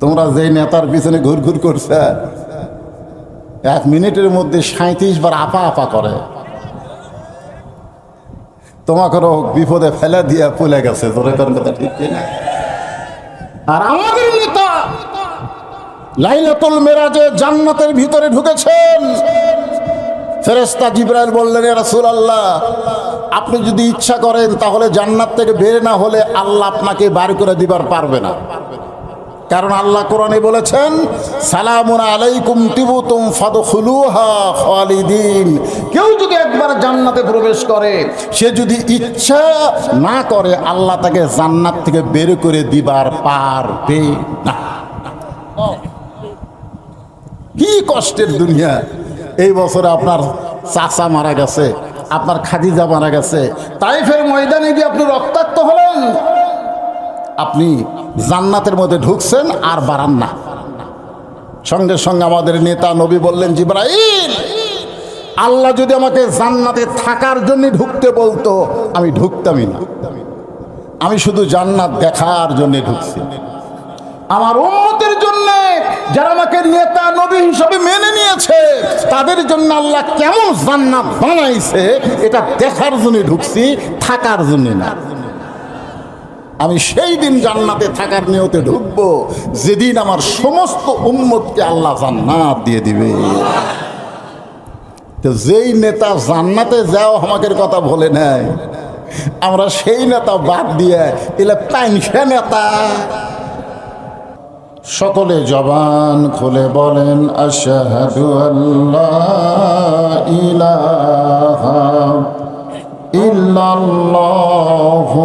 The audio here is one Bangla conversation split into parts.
তোমরা যেই নেতার পিছনে ঘুর ঘুর করছে, এক মিনিটের মধ্যে সাঁত্রিশ বার আপা আপা করে। তোমাকেও বিপদে ফেলে দিয়ে পলে গেছে তোর কথা ঠিক আর আমাদের নেতা লাইলাতুল মেরাজে জান্নাতের ভিতরে ঢুকেছেন। ফেরেস্তা জিব্রাইল বললেন রাসুল আল্লাহ আপনি যদি ইচ্ছা করেন তাহলে জান্নাত থেকে বের না হলে আল্লাহ আপনাকে বার করে দিবার পারবে না। কারণ আল্লাহ কোরআনে বলেছেন, সালামুন আলাইকুম তিবুতুম ফাদখুলুহা খালিদিন। কেউ যদি একবার জান্নাতে প্রবেশ করে, সে যদি ইচ্ছা না করে, আল্লাহ তাকে জান্নাত থেকে বের করে দিবার পারবে না। কি কষ্টের দুনিয়া। এই বছরে আপনার চাচা মারা গেছে, আপনার খাদিজা মারা গেছে, তাইফের ময়দানে গিয়ে আপনি রক্তাক্ত হলেন। আপনি জান্নাতের মধ্যে ঢুকছেন আর বাড়ান না। সঙ্গে সঙ্গে আমাদের নেতা নবী বললেন, জিব্রাইল, আল্লাহ যদি আমাকে জান্নাতে থাকার জন্য ঢুকতে বলতো, আমি ঢুকতামই না। আমি শুধু জান্নাত দেখার জন্য ঢুকছি। আমার উন্মতের জন্য যারা আমাকে নেতা নবী হিসাবে মেনে নিয়েছে, তাদের জন্য আল্লাহ কেমন জান্নাত বানাইছে, এটা দেখার জন্য ঢুকছি, থাকার জন্য না। আমি সেই দিন জান্নাতে থাকার নিয়তে ঢুকবো। যেদিন আমার সমস্ত উন্মতকে আল্লাহ জান্নাত দিয়ে দিবে। তো যেই নেতা জান্নাতে যাও, আমাকে কথা বলে নেয়। আমরা সেই নেতা বাদ দিয়ে এলে পাইনসে নেতা। সকলে জবান খুলে বলেন, আশাহাদু আল্লাহ ইলাহা ইল্লাল্লাহু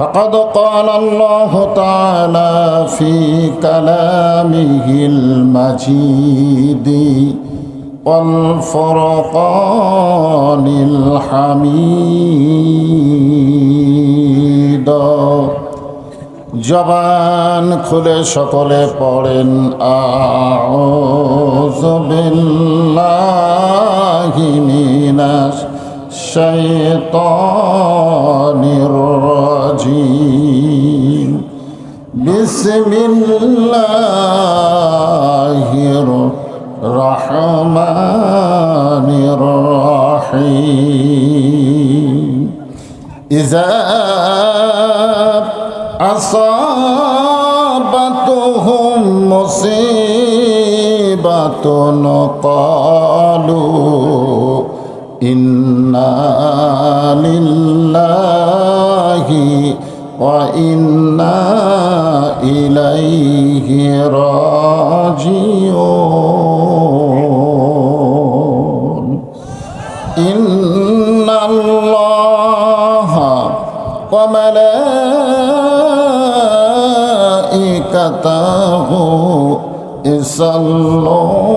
فقد قال الله تعالى في كلامه المجيد والفرقان الحميد জবান খুলে সকলে পড়েন আউযু বিল্লাহি মিনাশ الشيطان الرجيم. بسم الله الرحمن الرحيم. إذا أصابتهم مصيبة قالوا إنا لله وإنا إليه راجعون إن الله وملائكته يصلون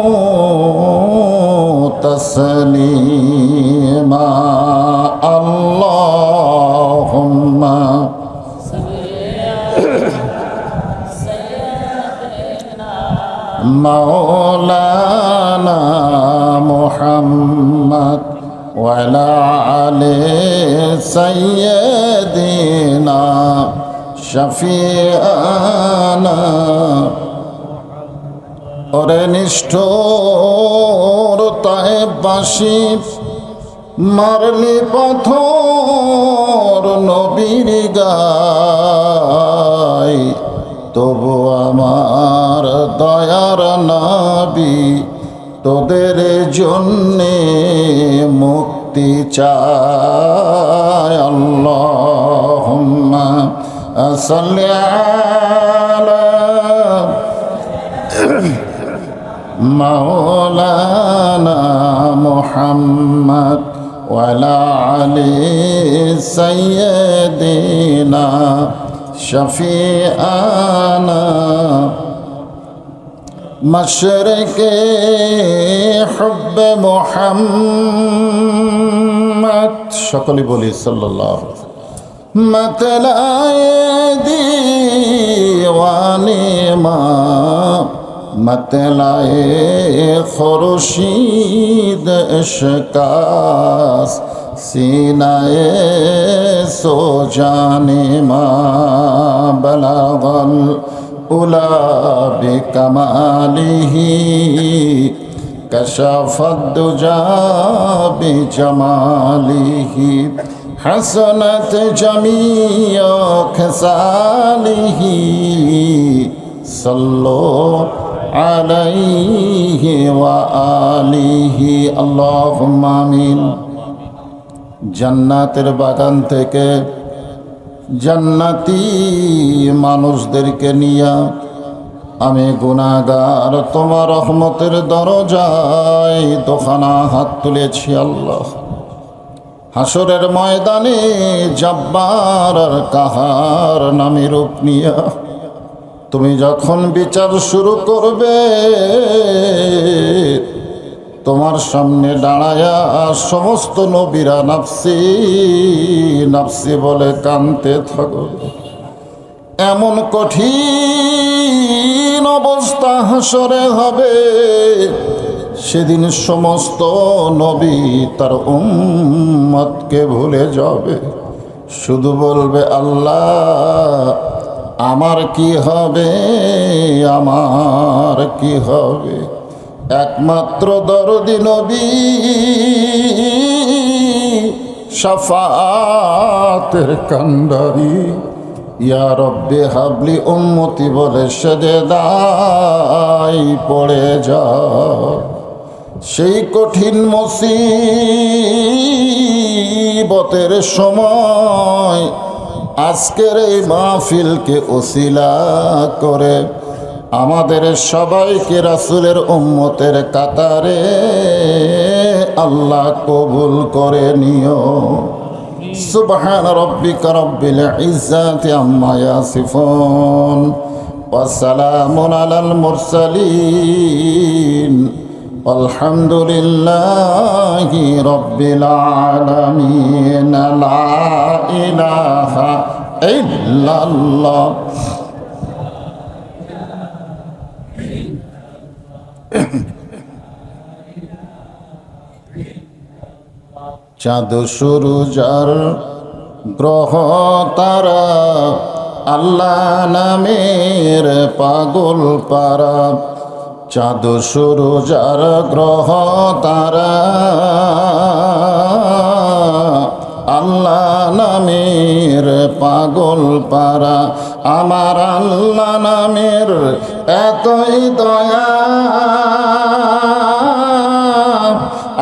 محمد وعلى آل سيدنا شفيعنا ওরে নিষ্ঠুর তাই বাসি মারলি পথ নবীর গাই তবু আমার দয়ার নাবি তোদের জন্যে মুক্তি চায় আল্লাহ মাওলানা মোহাম্মদ ওয়ালা আলী সৈয়দিনা শফিয়ানা মশরকে হব محمد সকলে বলি সাল্লাহ মতলায় দিওয়ানি মা, মতলায় খরশিদ শকাস সিনায় সোজানে মা, বলাগল উলাবি কমালিহি কশাফদ্দু যাবি জমালিহি হাসনত জমিয় খসালিহি সল্লো আলাইহি ওয়া আলিহি আল্লাহুম্মা আমিন জান্নাতের বাগান থেকে জান্নাতি মানুষদেরকে নিয়ে আমি গুনাগার তোমার রহমতের দরজায় দোকানা হাত তুলেছি আল্লাহ। হাসরের ময়দানে জব্বার আর কাহার নামে রূপ নিয়া তুমি যখন বিচার শুরু করবে তোমার সামনে দাঁড়ায়া সমস্ত নবীরা নাফসি নাফসি বলে কানতে থাকো। এমন কঠিন অবস্থা হাসরে হবে, সেদিন সমস্ত নবী তার উম্মতকে ভুলে যাবে। শুধু বলবে, আল্লাহ, আমার কি হবে? আমার কি হবে? একমাত্র দরদি নবী। সাফাতের কান্ডারি ইয়া রব্বে হাবলি উন্মতি বলে সেদে দাই পড়ে যা। সেই কঠিন মুসিবতের সময় আজকের এই মাহফিলকে ওসিলা করে আমাদের সবাইকে রাসুলের উম্মতের কাতারে আল্লাহ কবুল করে নিও। সুবহান রব্বিকা রব্বিল ইজ্জাতি আম্মা ইয়াসিফুন। ওয়া সালামুন আলাল মুরসালিন। আলহামদুলিল্লাহি রব্বিল আলামিন। লা ইলাহা ইল্লাল্লাহ। চাঁদ শুরু যার গ্রহ তারা আল্লাহ নামের পাগল পারা। চাঁদ শুরু যার গ্রহ তারা আল্লাহ নামের পাগল পারা, আমার আল্লাহ নামের এতই দয়া।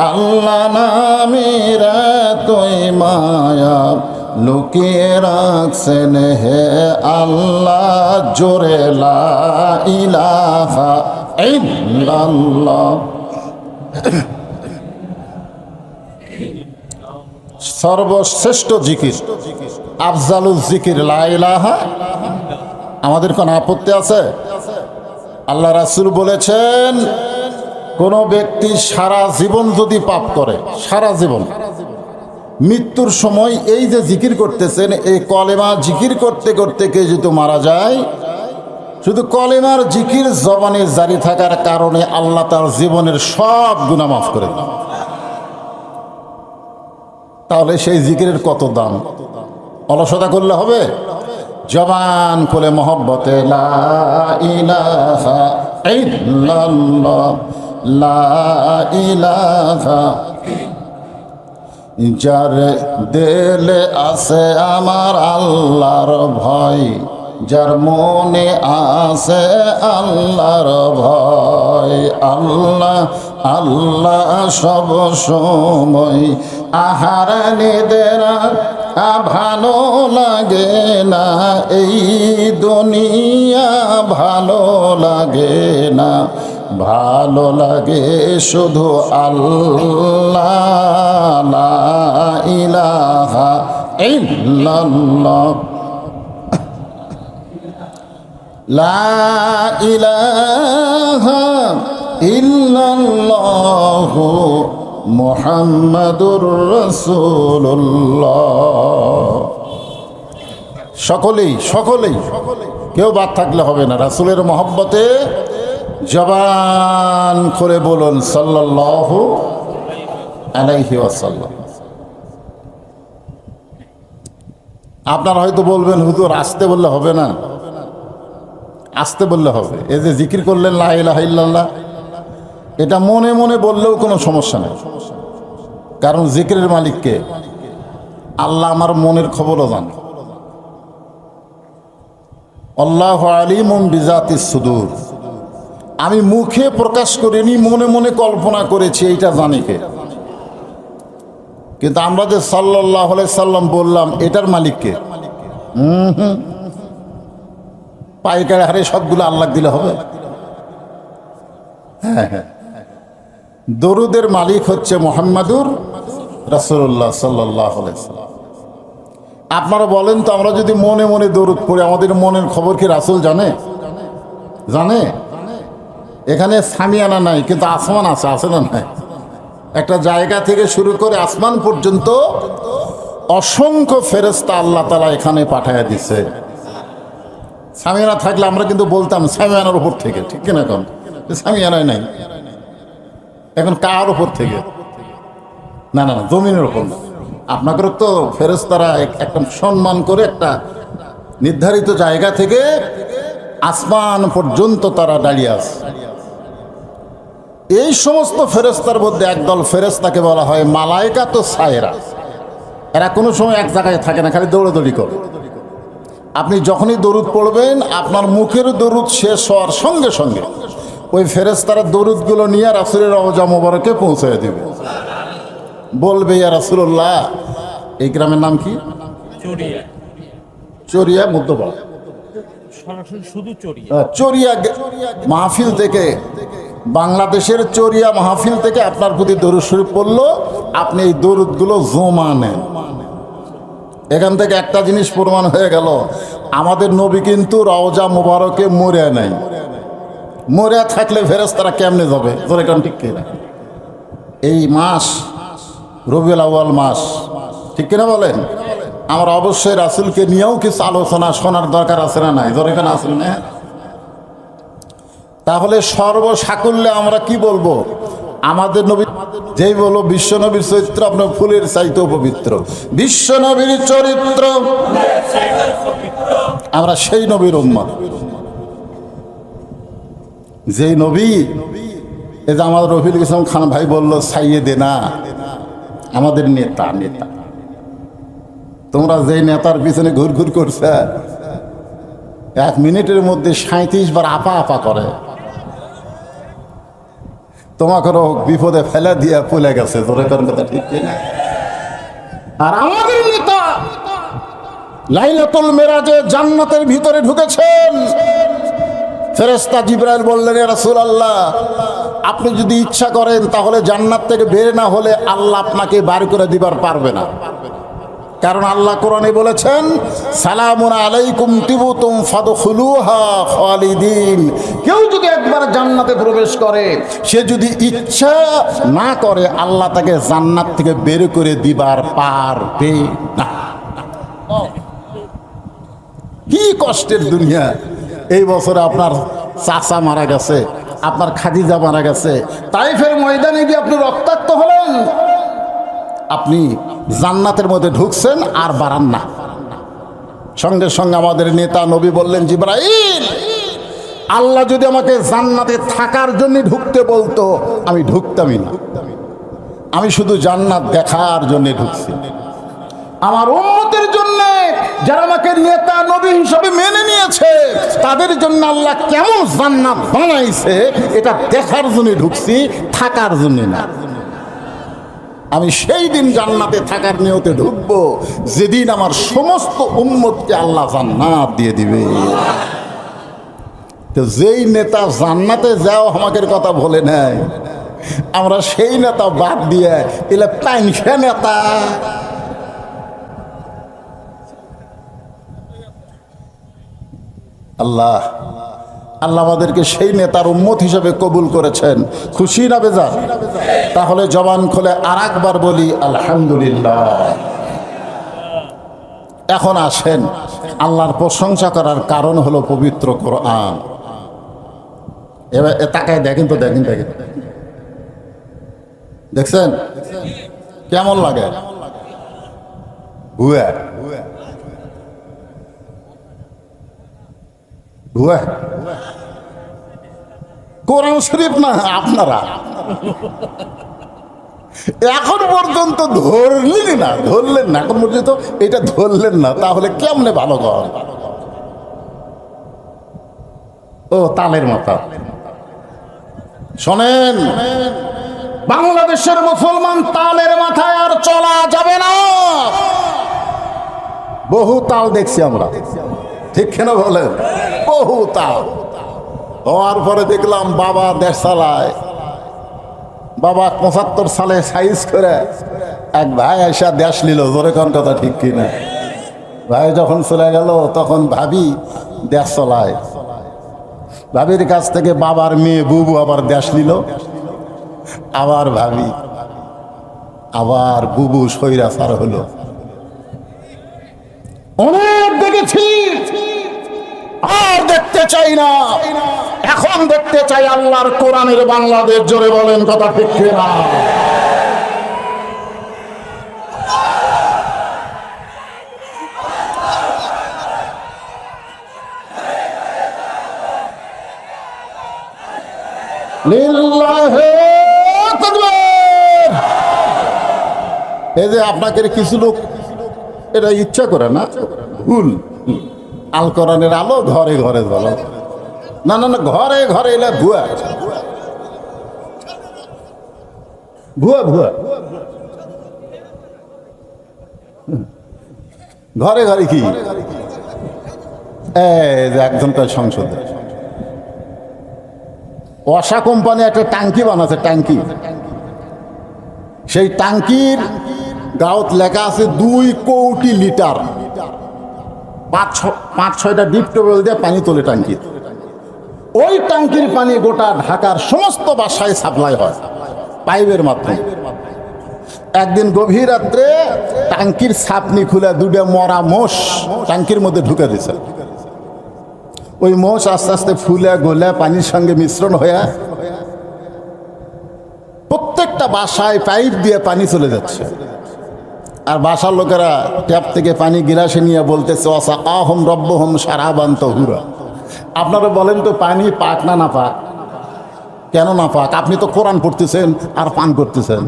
আল্লাহ নামের তুই মায়া লুকিয়ে রাখছেন হে আল্লাহ, জোরে ইলাহা ইল্লাল্লাহ। সর্বশ্রেষ্ঠ জিকির আফজালুল জিকির, লা ইলাহা আমাদের কোনো আপত্তি আছে? আল্লাহ রাসূল বলেছেন, কোনো ব্যক্তি সারা জীবন যদি পাপ করে, সারা জীবন, মৃত্যুর সময় এই যে জিকির করতেছেন, এই কলেমা জিকির করতে করতে কে যদি মারা যায়? শুধু কলেমার জিকির জবানে জারি থাকার কারণে আল্লাহ তার জীবনের সব গুণা মাফ করে দেন। তাহলে সেই জিকিরের কত দাম? অলসতা করলে হবে? জবান খুলে মহব্বতে যার দেলে আছে আমার আল্লাহর ভয়। যার মনে আছে আল্লাহর ভয়, আল্লাহ আল্লাহ সব সময়। আহার নিদেরা ভালো লাগে না, এই দুনিয়া ভালো লাগে না। ভালো লাগে শুধু আল্লাহ ইলাহা ইল্লাল্লাহ। লা সকলেই সকলেই, কেউ বাদ থাকলে হবে না। রাসূলের মহব্বতে জবান করে বলুন ওয়াসাল্লাম। আপনারা হয়তো বলবেন, হুজুর, আসতে বললে হবে না। আসতে বললে হবে। এই যে জিকির করলেন, লা ইলাহা ইল্লাল্লাহ, এটা মনে মনে বললেও কোনো সমস্যা নেই। কারণ জিকিরের মালিককে আল্লাহ আমার মনের খবরও জান। আল্লাহ আলিমুম বিজাতি সুদূর। আমি মুখে প্রকাশ করিনি, মনে মনে কল্পনা করেছি, এইটা জানি কে? কিন্তু আমরা যে সাল্লাহ সাল্লাম বললাম, এটার মালিককে হুম হুম। পাইকারি হারে সবগুলো আল্লাহ দিলে হবে। হ্যাঁ হ্যাঁ। দরুদের মালিক হচ্ছে মোহাম্মদুর রাসুল্লাহ সাল্লাহ আপনারা বলেন তো, আমরা যদি মনে মনে দরুদ পড়ি, আমাদের মনের খবর কি রাসুল জানে? জানে? এখানে সামিয়ানা নাই, কিন্তু আসমান আছে আছে না নাই? একটা জায়গা থেকে শুরু করে আসমান পর্যন্ত অসংখ্য ফেরেস্তা আল্লাহ তালা এখানে পাঠাইয়া দিছে। সামিয়ানা থাকলে আমরা কিন্তু বলতাম সামিয়ানার উপর থেকে। ঠিক কিনা এখন সামিয়ানায় নাই। এখন কার উপর থেকে? না না না, জমিনের উপর না। আপনাদের তো ফেরেস্তারা এক- একটা সম্মান করে একটা নির্ধারিত জায়গা থেকে আসমান পর্যন্ত তারা দাঁড়িয়ে আছে। এই সমস্ত ফেরেস্তার মধ্যে একদল ফেরেস্তাকে বলা হয় মালাইকা তো সায়রা। এরা কোনো সময় এক জায়গায় থাকে না, খালি দৌড়াদৌড়ি করে। আপনি যখনই দরুদ পড়বেন আপনার মুখের দরুদ শেষ হওয়ার সঙ্গে সঙ্গে ওই ফেরেস্তারা দরুদগুলো নিয়ে রাসুলের রওজা মোবারকে পৌঁছে দিবে। বলবে ইয়া রাসুল্লাহ এই গ্রামের নাম কি? চরিয়া মধ্যপাড়া। চরিয়া মাহফিল থেকে বাংলাদেশের চরিয়া মাহফিল থেকে আপনার প্রতি দরুদ শরীফ পড়ল আপনি এই দরুদগুলো জমা নেন। এখান থেকে একটা জিনিস প্রমাণ হয়ে গেল। আমাদের নবী কিন্তু রওজা মুবারকে মরে নাই। মরে থাকলে ফেরেস তারা কেমনে যাবে? তোর কেন ঠিক এই মাস, রবিউল আউয়াল মাস, ঠিক কিনা বলেন? আমরা অবশ্যই রাসুলকে নিয়েও কিছু আলোচনা শোনার দরকার আছে না নাই? ধরে এখানে আসেন না? তাহলে সর্বসাকুল্যে আমরা কি বলব? আমাদের নবী যেই বলো বিশ্বনবীর চরিত্র, আপনার ফুলের চাইতেও পবিত্র। বিশ্বনবীর চরিত্র। আমরা সেই নবীর উম্মত। যেই নবী, এই যে আমাদের রফিল ইসলাম খান ভাই বলল সাইয়ে দে না। আমাদের নেতা নেতা। তোমরা যেই নেতার পিছনে ঘুর ঘুর করছে, এক মিনিটের মধ্যে সাঁত্রিশ বার আপা আপা করে। তোমাকেও বিপদে ফেলে দিয়ে ফুলে গেছে কথা ঠিক আর আমাদের নেতা লাইলাতুল মেরাজে জান্নাতের ভিতরে ঢুকেছেন। ফেরেস্তা জিব্রাইল বললেন রাসুল আল্লাহ আপনি যদি ইচ্ছা করেন তাহলে জান্নাত থেকে বের না হলে আল্লাহ আপনাকে বার করে দিবার পারবে না। কারণ আল্লাহ কোরআনে বলেছেন, সালামুন আলাইকুম তিবুতুম ফাদখুলুহা খালিদিন। কেউ যদি একবার জান্নাতে প্রবেশ করে, সে যদি ইচ্ছা না করে, আল্লাহ তাকে জান্নাত থেকে বের করে দিবার পারবে না। কি কষ্টের দুনিয়া। এই বছরে আপনার চাচা মারা গেছে, আপনার খাদিজা মারা গেছে তাই ফের ময়দানে গিয়ে আপনি রক্তাক্ত হলেন। আপনি জান্নাতের মধ্যে ঢুকছেন আর বাড়ান না। সঙ্গে সঙ্গে আমাদের নেতা নবী বললেন, জিব্রাইল, আল্লাহ যদি আমাকে জান্নাতে থাকার জন্য ঢুকতে বলতো, আমি ঢুকতামই না। আমি শুধু জান্নাত দেখার জন্য ঢুকছি। আমার উন্মতের জন্য যারা আমাকে নেতা নবী হিসাবে মেনে নিয়েছে, তাদের জন্য আল্লাহ কেমন জান্নাত বানাইছে, এটা দেখার জন্য ঢুকছি, থাকার জন্য না। আমি সেই দিন জান্নাতে থাকার নিয়তে ঢুকবো। যেদিন আমার সমস্ত উন্মতকে আল্লাহ জান্নাত দিয়ে দিবে। তো যেই নেতা জান্নাতে যাও, আমাকে কথা বলে নেয়। আমরা সেই নেতা বাদ দিয়ে এলে পাইনখে নেতা। আল্লাহ আল্লাহ আমাদেরকে সেই নেতার উম্মত হিসেবে কবুল করেছেন। খুশি না বেজার তাহলে জবান খোলে আর একবার বলি, আলহামদুলিল্লাহ। এখন আসেন, আল্লাহর প্রশংসা করার কারণ হলো পবিত্র কোরআন। এবার তাকায় দেখেন তো, দেখেন দেখেন। দেখছেন? কেমন লাগে? হুয়া হুয়া কোরআন শরীফ না, আপনারা? এখন পর্যন্ত ধরলেন না ধরলেন না। এখন পর্যন্ত এটা ধরলেন না, তাহলে কেমনে ভালো কর ও, তালের মাথা। শোনেন, বাংলাদেশের মুসলমান তালের মাথায় আর চলা যাবে না। বহু তাল দেখছি আমরা। ঠিক কেন বলেন? বহু তাল। হওয়ার পরে দেখলাম বাবা দেশ চালায়। বাবা পঁচাত্তর সালে সাইজ করে এক ভাই এসা দেশ নিল, জোরে কোন কথা ঠিক কিনা? ভাই যখন চলে গেল, তখন ভাবি দেশ চলায়। ভাবির কাছ থেকে বাবার মেয়ে বুবু আবার দেশ নিল। আবার ভাবি, আবার বুবু সৈরাচার হলো। অনেক দেখেছি। আর দেখতে চাই না। এখন দেখতে চাই আল্লাহর কোরআনের বাংলাদেশ, জোরে বলেন কথা ঠিক না এই যে আপনাকে কিছু লোক, এটা ইচ্ছা করে না? ভুল। আল কোরআনের আলো ঘরে ঘরে জ্বলো। না না না, ঘরে ঘরে এলে ভুয়া। ভুয়া ভুয়া। ঘরে ঘরে কি? একজন তার সংসদে। অসা কোম্পানি একটা ট্যাঙ্কি বানাচ্ছে ট্যাঙ্কি। সেই ট্যাঙ্কির গাঁত লেখা আছে দুই কোটি লিটার। পাঁচ পাঁচ ছয়টা ডিপ টেবল দিয়ে পানি তোলে ট্যাঙ্কি ওই ট্যাঙ্কির পানি গোটা ঢাকার সমস্ত বাসায় সাপ্লাই হয়, পাইপের মাধ্যমে। একদিন গভীর রাত্রে ট্যাঙ্কির ছাপনি খুলে দুটো মরা মোষ ট্যাঙ্কির মধ্যে ঢুকে দিয়েছে। ওই মোষ আস্তে আস্তে ফুলে গলে পানির সঙ্গে মিশ্রণ হয়ে প্রত্যেকটা বাসায় পাইপ দিয়ে পানি চলে যাচ্ছে। আর বাসার লোকেরা ট্যাপ থেকে পানি গিলাসে নিয়ে বলতেছে অসা আহম রব্বহম সারাবান্ত হুরা আপনারা বলেন তো, পানি পাক না না পাক কেন না পাক আপনি তো কোরআন পড়তেছেন আর পান করতেছেন।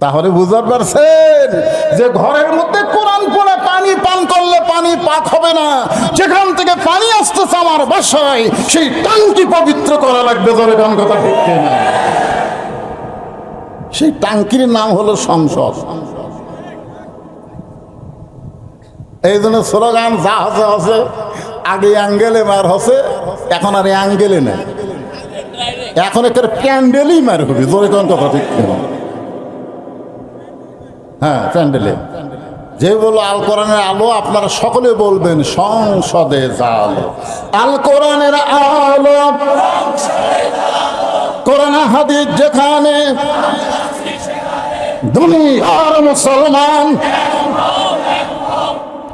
তাহলে বুঝতে পারছেন যে ঘরের মধ্যে কোরআন পড়ে পানি পান করলে পানি পাক হবে না। যেখান থেকে পানি আসতেছে আমার বাসায়, সেই টাঙ্কি পবিত্র করা লাগবে ধরে গান কথা ঠিক না সেই টাঙ্কির নাম হলো সংসদ। এই জন্য স্লোগান যা হচ্ছে হসে আগে অ্যাঙ্গেলে মার হচ্ছে এখন আর অ্যাঙ্গেলে নেই। এখন একটা প্যান্ডেলই মার হবে, জোরে কোন কথা ঠিক হ্যাঁ প্যান্ডেলে। যে বলো আল কোরআনের আলো, আপনারা সকলে বলবেন, সংসদে জালো আল কোরআনের আলো, কোরআন হাদিস যেখানে দুনিয়ার মুসলমান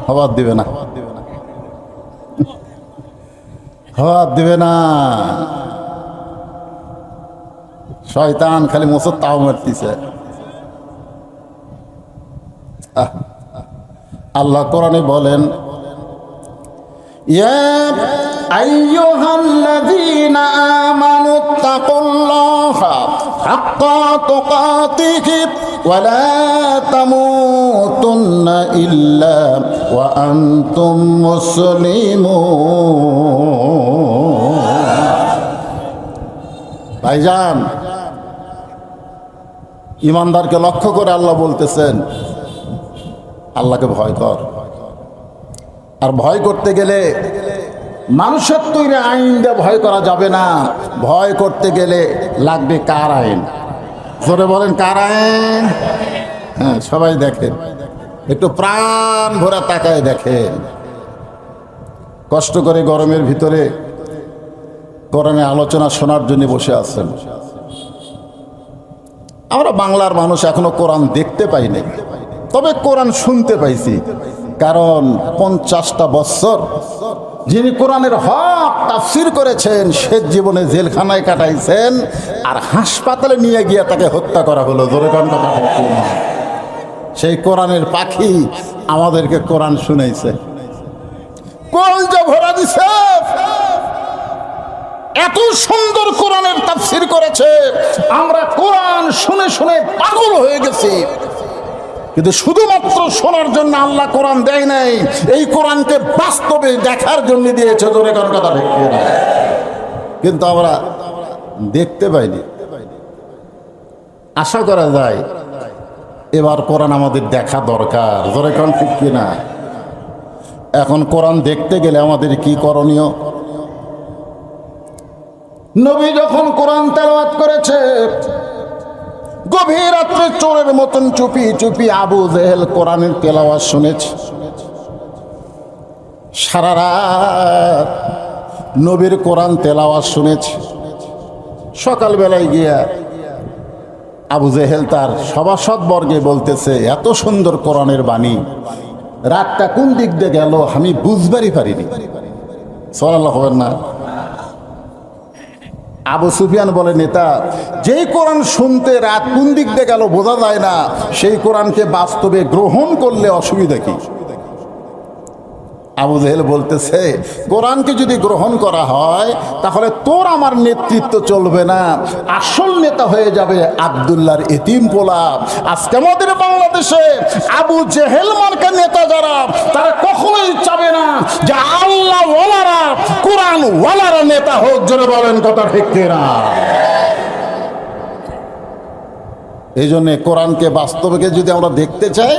হওয়ার দিবে না হওয়ার দিবে না শয়তান খালি মোসর তাও মারতিছে আহ, আল্লাহ কোরআনে বলেন يا أيها الذين آمنوا اتقوا الله حق تقاته ولا تموتن إلا وأنتم مسلمون ভাইজান ইমানদারকে লক্ষ্য করে আল্লাহ বলতেছেন আল্লাহকে ভয় কর আর ভয় করতে গেলে মানুষের তৈরি আইন দিয়ে ভয় করা যাবে না ভয় করতে গেলে লাগবে কার আইন জোরে বলেন কার? হ্যাঁ সবাই দেখেন। একটু প্রাণ ভরা তাকায় দেখেন। কষ্ট করে গরমের ভিতরে কোরআনে আলোচনা শোনার জন্য বসে আছেন। আমরা বাংলার মানুষ এখনও কোরআন দেখতে পাইনি তবে কোরআন শুনতে পাইছি। কারণ পঞ্চাশটা বৎসর যিনি কোরআনের হক তাফসির করেছেন, সে জীবনে জেলখানায় কাটাইছেন আর হাসপাতালে নিয়ে গিয়ে তাকে হত্যা করা হলো। সেই কোরআনের পাখি আমাদেরকে কোরআন শুনেছে এত সুন্দর কোরআনের তাফসির করেছে, আমরা কোরআন শুনে শুনে পাগল হয়ে গেছি। কিন্তু শুধুমাত্র শোনার জন্য আল্লাহ কোরআন দেয় নাই, এই কোরআনকে বাস্তবে দেখার জন্য দিয়েছে জোরে কারও কথা কিন্তু আমরা দেখতে পাইনি। আশা করা যায় এবার কোরআন আমাদের দেখা দরকার। জোরে কারণ ঠিক কিনা এখন কোরআন দেখতে গেলে আমাদের কি করণীয়? নবী যখন কোরআন তেলাওয়াত করেছে গভীর রাত্রে চোরের মতন চুপি চুপি আবু জেহেল কোরআনের তেলাওয়াত শুনেছে। সারা রাত নবীর কোরআন তেলাওয়াত শুনেছে। সকালবেলায় গিয়া আবু জেহেল তার সভাসদ বর্গে বলতেছে, এত সুন্দর কোরআনের বাণী, রাতটা কোন দিক দিয়ে গেল আমি বুঝবারই পারিনি। সরাল্লাহ হবেন না। আবু সুফিয়ান বলে, নেতা, যেই কোরআন শুনতে রাত কোন দিক দিয়ে গেল বোঝা যায় না। সেই কোরআনকে বাস্তবে গ্রহণ করলে অসুবিধা কি? আবু জেহেল বলতেছে কোরআনকে যদি গ্রহণ করা হয়, তাহলে তোর আমার নেতৃত্ব চলবে না। আসল নেতা হয়ে যাবে আবদুল্লাহর এতিম পোলা। আজকে আমাদের বাংলাদেশে আবু জেহেল মার্কা নেতা যারা, তারা কখনোই চাবে না যে আল্লাহ ওয়ালারা, কোরআন ওয়ালারা নেতা হোক, জোরে বলেন কথা ঠিক না এই জন্যে কোরআনকে বাস্তবকে যদি আমরা দেখতে চাই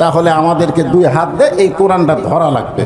তাহলে আমাদেরকে দুই হাত দিয়ে এই কোরআনটা ধরা লাগবে।